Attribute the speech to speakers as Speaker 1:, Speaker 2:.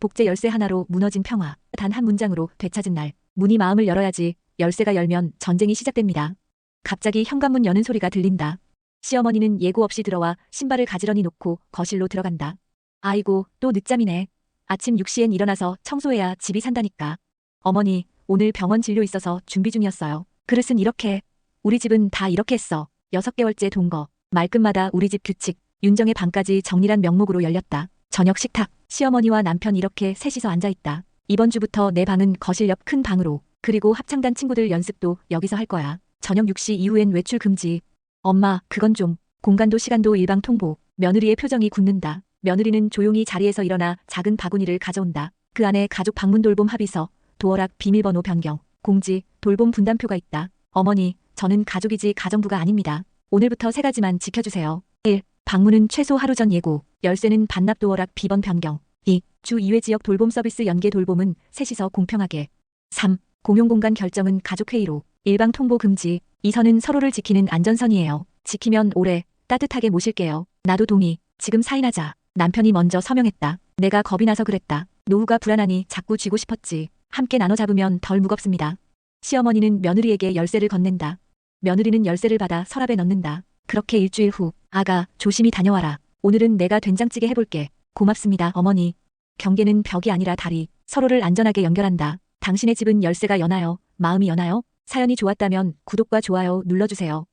Speaker 1: 복제 열쇠 하나로 무너진 평화. 단 한 문장으로 되찾은 날. 문이 마음을 열어야지. 열쇠가 열면 전쟁이 시작됩니다. 갑자기 현관문 여는 소리가 들린다. 시어머니는 예고 없이 들어와 신발을 가지런히 놓고 거실로 들어간다. 아이고, 또 늦잠이네. 아침 6시엔 일어나서 청소해야 집이 산다니까. 어머니, 오늘 병원 진료 있어서 준비 중이었어요. 그릇은 이렇게. 우리 집은 다 이렇게 했어. 여섯 개월째 동거. 말끝마다 우리 집 규칙. 윤정의 방까지 정리란 명목으로 열렸다. 저녁 식탁. 시어머니와 남편 이렇게 셋이서 앉아있다. 이번 주부터 내 방은 거실 옆 큰 방으로. 그리고 합창단 친구들 연습도 여기서 할 거야. 저녁 6시 이후엔 외출 금지. 엄마, 그건 좀. 공간도 시간도 일방 통보. 며느리의 표정이 굳는다. 며느리는 조용히 자리에서 일어나 작은 바구니를 가져온다. 그 안에 가족 방문 돌봄 합의서, 도어락 비밀번호 변경, 공지, 돌봄 분담표가 있다. 어머니, 저는 가족이지 가정부가 아닙니다. 오늘부터 세 가지만 지켜주세요. 1. 방문은 최소 하루 전 예고. 열쇠는 반납 도 어락 비번 변경. 2. 주 2회 지역 돌봄 서비스 연계 돌봄은 셋이서 공평하게. 3. 공용공간 결정은 가족회의로. 일방 통보 금지. 이 선은 서로를 지키는 안전선이에요. 지키면 오래 따뜻하게 모실게요. 나도 동의. 지금 사인하자. 남편이 먼저 서명했다. 내가 겁이 나서 그랬다. 노후가 불안하니 자꾸 쥐고 싶었지. 함께 나눠 잡으면 덜 무겁습니다. 시어머니는 며느리에게 열쇠를 건넨다. 며느리는 열쇠를 받아 서랍에 넣는다. 그렇게 일주일 후, 아가, 조심히 다녀와라. 오늘은 내가 된장찌개 해볼게. 고맙습니다, 어머니. 경계는 벽이 아니라 다리, 서로를 안전하게 연결한다. 당신의 집은 열쇠가 여나요? 마음이 여나요? 사연이 좋았다면 구독과 좋아요 눌러주세요.